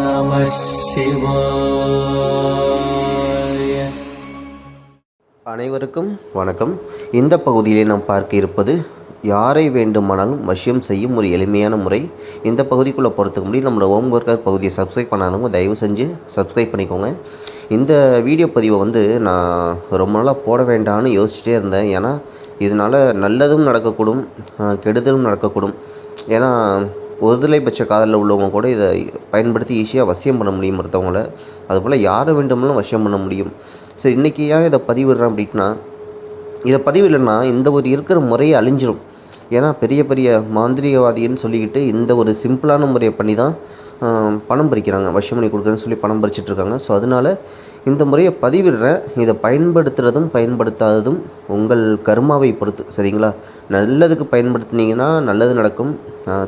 நம சிவாய அனைவருக்கும் வணக்கம். இந்த பகுதியிலே நாம் பார்க்க இருப்பது யாரை வேண்டுமானாலும் வசியம் செய்யும் ஒரு எளிமையான முறை. இந்த பகுதிக்குள்ளே போகிறதுக்கு முன்னாடி நம்மளோட ஹோம் ஒர்க்கர் பகுதியை சப்ஸ்கிரைப் பண்ணாதவங்க தயவு செஞ்சு சப்ஸ்கிரைப் பண்ணிக்கோங்க. இந்த வீடியோ பதிவை வந்து நான் ரொம்ப நாளாக போட வேண்டாம்னு யோசிச்சுட்டே இருந்தேன். ஏன்னா இதனால் நல்லதும் நடக்கக்கூடும் கெடுதலும் நடக்கக்கூடும். ஏன்னா ஒருதலைபட்ச காதலில் உள்ளவங்க கூட இதை பயன்படுத்தி ஈஸியாக வசியம் பண்ண முடியும் மற்றவங்கள. அதுபோல் யாரை வேண்டுமானாலும் வசியம் பண்ண முடியும். சரி இன்றைக்கி ஏன் இதை பதிவிடுறேன் அப்படின்னா இதை பதிவில்லைன்னா இந்த ஒரு இருக்கிற முறையை அழிஞ்சிடும் ஏன்னா பெரிய பெரிய மாந்திரிகவாதின்னு சொல்லிக்கிட்டு இந்த ஒரு சிம்பிளான முறையை பண்ணி தான் பணம் பறிக்கிறாங்க. வசியம் பண்ணி கொடுக்குறேன்னு சொல்லி பணம் பறிச்சிட்டு இருக்காங்க. ஸோ அதனால் இந்த முறையை பதிவிடுறேன். இதை பயன்படுத்துகிறதும் பயன்படுத்தாததும் உங்கள் கர்மாவை பொறுத்து. சரிங்களா? நல்லதுக்கு பயன்படுத்துனீங்கன்னா நல்லது நடக்கும்.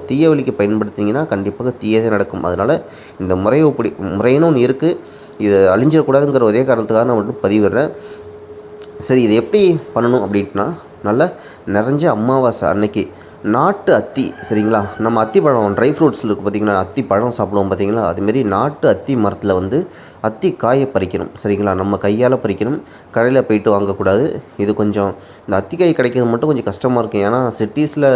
தீய வழிக்கு பயன்படுத்திங்கன்னா கண்டிப்பாக தீயதே நடக்கும். அதனால் இந்த முறை இப்படி முறைன்னு ஒன்று இருக்குது இது அழிஞ்சிடக்கூடாதுங்கிற ஒரே காரணத்துக்காக நான் மட்டும் பதிவிடுறேன் சரி இது எப்படி பண்ணணும் அப்படின்னா நல்லா நிறைஞ்ச அமாவாசை அன்னைக்கு நாட்டு அத்தி சரிங்களா? நம்ம அத்தி பழம் ட்ரை ஃப்ரூட்ஸில் இருக்குது பார்த்திங்கன்னா அத்தி பழம் சாப்பிடுவோம் பார்த்தீங்களா? அதுமாரி நாட்டு அத்தி மரத்தில் வந்து அத்தி காயை பறிக்கணும் சரிங்களா? நம்ம கையால் பறிக்கணும். கடையில் போயிட்டு வாங்கக்கூடாது. இது கொஞ்சம் இந்த அத்தி காய் கிடைக்கிறது மட்டும் கொஞ்சம் கஷ்டமாக இருக்கும். ஏன்னா சிட்டிஸில்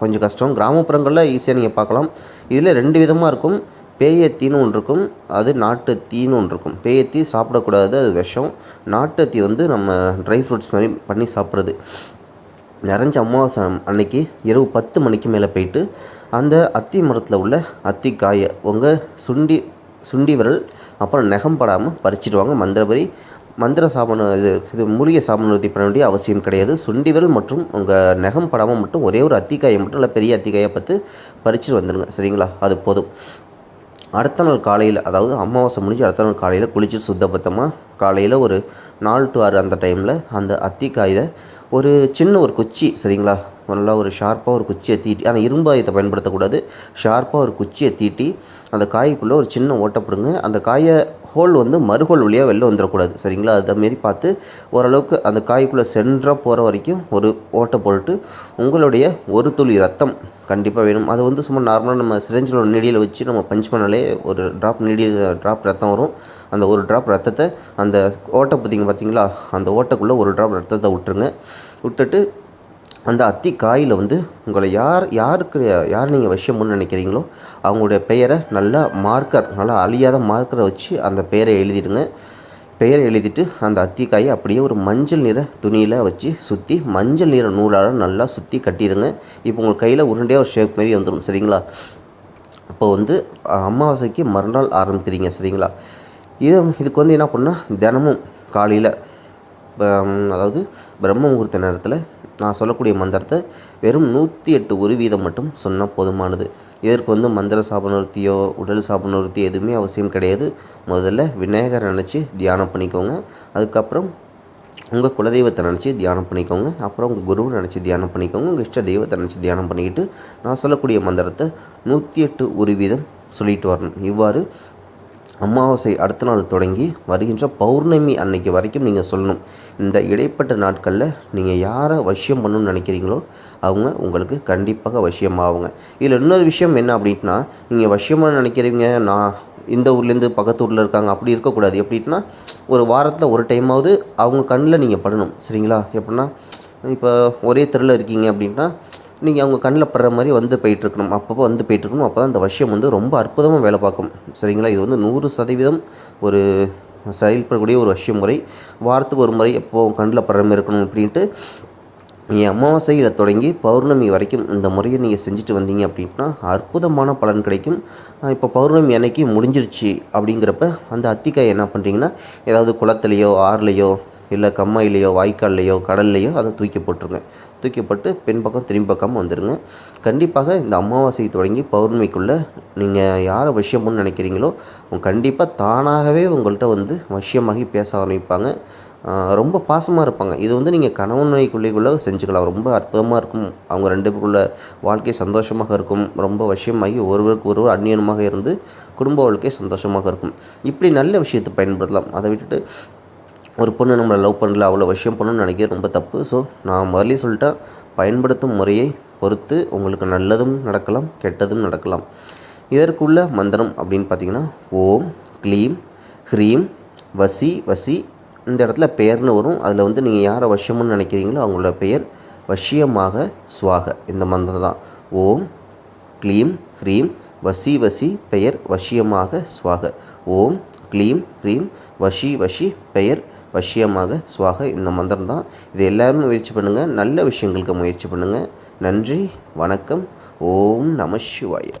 கொஞ்சம் கஷ்டம். கிராமப்புறங்களில் ஈஸியாக நீங்கள் பார்க்கலாம். இதில் ரெண்டு விதமாக இருக்கும். பேயத்தின்னு ஒன்று இருக்கும். அது நாட்டுத்தீன்னு ஒன்று இருக்கும். பேயத்தி சாப்பிடக்கூடாது அது விஷம். நாட்டுத்தீ வந்து நம்ம ட்ரை ஃப்ரூட்ஸ் மாதிரி பண்ணி சாப்பிட்றது. நிறைஞ்ச அமாவாசை அன்னைக்கு இரவு பத்து மணிக்கு மேலே போயிட்டு அந்த அத்தி மரத்தில் உள்ள அத்தி காயை உங்கள் சுண்டி சுண்டி விரல் அப்புறம் நகம் படாமல் பறிச்சிடுவாங்க மந்திரபடி மந்திர சாபன இது இது மூலிகை சாபனத்தை பண்ண வேண்டிய அவசியம் கிடையாது. சுண்டி விரல் மற்றும் உங்கள் நகம் படாமல் மட்டும் ஒரே ஒரு அத்திக்காயை மட்டும் இல்லை பெரிய அத்திக்காயை பார்த்து பறிச்சுட்டு வந்துடுங்க சரிங்களா? அது போதும். அடுத்த நாள் காலையில் அதாவது அமாவாசை முடிஞ்சு அடுத்த நாள் காலையில் குளிச்சுட்டு சுத்தபத்தமாக காலையில் ஒரு நாலு டு ஆறு அந்த டைமில் அந்த அத்திக்காயில் ஒரு சின்ன ஒரு குச்சி சரிங்களா? நல்லா ஒரு ஷார்ப்பாக ஒரு குச்சியை தீட்டி ஆனால் இரும்பு இதை பயன்படுத்தக்கூடாது. ஷார்ப்பாக ஒரு குச்சியை தீட்டி அந்த காய்க்குள்ளே ஒரு சின்ன ஓட்டப்படுங்க அந்த காயை ஹோல் வந்து மறுகோல் வழியாக வெளில வந்துடக்கூடாது. சரிங்களா? அதுமாரி பார்த்து ஓரளவுக்கு அந்த காய்க்குள்ளே சென்றாக போகிற வரைக்கும் ஒரு ஓட்டை போட்டுட்டு உங்களுடைய ஒரு துளி ரத்தம் கண்டிப்பாக வேணும். அது வந்து சும்மா நார்மலாக நம்ம சிரஞ்சில் ஒரு நெடியில் வச்சு நம்ம பஞ்ச் பண்ணாலே ஒரு ட்ராப் நெடி ட்ராப் ரத்தம் வரும். அந்த ஒரு ட்ராப் ரத்தத்தை அந்த ஓட்டை பார்த்திங்க பார்த்தீங்களா? அந்த ஓட்டைக்குள்ளே ஒரு ட்ராப் ரத்தத்தை விட்டுருங்க. விட்டுட்டு அந்த அத்தி காயில் வந்து உங்களை யார் யாருக்கு யார் நீங்கள் விஷயம்னு நினைக்கிறீங்களோ அவங்களுடைய பெயரை நல்லா மார்க்கர் நல்லா அழியாத மார்க்கரை வச்சு அந்த பெயரை எழுதிடுங்க. பெயரை எழுதிட்டு அந்த அத்திக்காயை அப்படியே ஒரு மஞ்சள் நிற துணியில் வச்சு சுற்றி மஞ்சள் நிற நூலால் நல்லா சுற்றி கட்டிடுங்க. இப்போ உங்கள் கையில் உருண்டையாக ஒரு ஷேப் மாரி வந்துடும் சரிங்களா? அப்போ வந்து அமாவாசைக்கு மறுநாள் ஆரம்பிக்கிறீங்க சரிங்களா? இது இதுக்கு வந்து என்ன பண்ணால் தினமும் காலையில் அதாவது பிரம்ம முகூர்த்த நேரத்தில் நான் சொல்லக்கூடிய மந்திரத்தை வெறும் நூற்றி எட்டு ஒரு வீதம் மட்டும் சொன்னால் போதுமானது. இதற்கு வந்து மந்திர சாபனூர்த்தியோ உடல் சாபனூர்த்தி எதுவுமே அவசியம் கிடையாது. முதல்ல விநாயகர் நினச்சி தியானம் பண்ணிக்கோங்க. அதுக்கப்புறம் உங்கள் குலதெய்வத்தை நினச்சி தியானம் பண்ணிக்கோங்க. அப்புறம் உங்கள் குருவை நினச்சி தியானம் பண்ணிக்கோங்க. உங்கள் இஷ்ட தெய்வத்தை நினச்சி தியானம் பண்ணிக்கிட்டு நான் சொல்லக்கூடிய மந்திரத்தை நூற்றி எட்டு ஒரு வீதம் சொல்லிட்டு வரணும். இவ்வாறு அமாவாசை அடுத்த நாள் தொடங்கி வருகின்ற பௌர்ணமி அன்னைக்கு வரைக்கும் நீங்கள் சொல்லணும். இந்த இடைப்பட்ட நாட்களில் நீங்கள் யாரை வசியம் பண்ணணும்னு நினைக்கிறீங்களோ அவங்க உங்களுக்கு கண்டிப்பாக வசியமாகுங்க இதில் இன்னொரு விஷயம் என்ன அப்படின்னா நீங்கள் வசியமாக நினைக்கிறீங்க நான் இந்த ஊர்லேருந்து பக்கத்து ஊரில் இருக்காங்க அப்படி இருக்கக்கூடாது. எப்படின்னா ஒரு வாரத்தில் ஒரு டைமாவது அவங்க கண்ணில் நீங்கள் படணும். சரிங்களா? எப்படின்னா இப்போ ஒரே தெருவில் இருக்கீங்க அப்படின்னா நீங்கள் அவங்க கண்ணில் படுற மாதிரி வந்து போயிட்டுருக்கணும். அப்பப்போ வந்து போயிட்டுருக்கணும். அப்போ தான் அந்த விஷயம் வந்து ரொம்ப அற்புதமாக வேலை பார்க்கும். சரிங்களா? இது வந்து நூறு சதவீதம் ஒரு செயல்படக்கூடிய ஒரு விஷய முறை வாரத்துக்கு ஒரு முறை எப்போ கண்ணில் படுற மாதிரி இருக்கணும் அப்படின்ட்டு நீங்கள் அமாவாசையில் தொடங்கி பௌர்ணமி வரைக்கும் இந்த முறையை நீங்கள் செஞ்சுட்டு வந்தீங்க அப்படின்னா அற்புதமான பலன் கிடைக்கும். இப்போ பௌர்ணமி அன்னைக்கு முடிஞ்சிருச்சு அப்படிங்கிறப்ப அந்த அத்திக்காய் என்ன பண்ணுறீங்கன்னா ஏதாவது குளத்துலையோ ஆறுலையோ இல்லை கம்மாயிலையோ வாய்க்கால்லையோ கடல்லையோ அதை தூக்கி போட்டுருங்க. தூக்கப்பட்டு பெண் பக்கம் திரும்பி பக்கம் வந்துடுங்க கண்டிப்பாக இந்த அமாவாசை தொடங்கி பௌர்ணமிக்குள்ளே நீங்கள் யாரை விஷயம்னு நினைக்கிறீங்களோ கண்டிப்பாக தானாகவே உங்கள்கிட்ட வந்து வசியமாகி பேச ஆரம்பிப்பாங்க. ரொம்ப பாசமாக இருப்பாங்க. இது வந்து நீங்கள் கணவன் மனைக்குள்ளேக்குள்ளே செஞ்சுக்கலாம். ரொம்ப அற்புதமாக இருக்கும். அவங்க ரெண்டு பேருக்குள்ள வாழ்க்கை சந்தோஷமாக இருக்கும். ரொம்ப வசியமாகி ஒருவருக்கு ஒருவர் அந்நியனமாக இருந்து குடும்ப வாழ்க்கை சந்தோஷமாக இருக்கும். இப்படி நல்ல விஷயத்தை பயன்படுத்தலாம். அதை விட்டுட்டு ஒரு பொண்ணு நம்மளை லவ் பண்ணல அவ்வளோ விஷயம் பண்ணணும்னு நினைக்கிறது ரொம்ப தப்பு. ஸோ நான் முதல்ல சொல்லிட்டேன் பயன்படுத்தும் முறையை பொறுத்து உங்களுக்கு நல்லதும் நடக்கலாம் கெட்டதும் நடக்கலாம். இதற்குள்ள மந்திரம் அப்படின்னு பார்த்தீங்கன்னா ஓம் க்ளீம் ஹ்ரீம் வசி வசி. இந்த இடத்துல பெயர்னு வரும். அதில் வந்து நீங்கள் யாரை வசியம்னு நினைக்கிறீங்களோ அவங்களோட பெயர் வசியமாக சுவாக. இந்த மந்திரம் தான். ஓம் க்ளீம் ஹ்ரீம் வசி வசி பெயர் வசியமாக சுவாக. ஓம் க்ளீம் க்ரீம் வஷி வஷி பெயர் வஷியமாக சுவாக இந்த மந்திரம் தான். இது எல்லோரும் முயற்சி பண்ணுங்கள் நல்ல விஷயங்களுக்கு முயற்சி பண்ணுங்கள் நன்றி வணக்கம். ஓம் நம சிவாயா.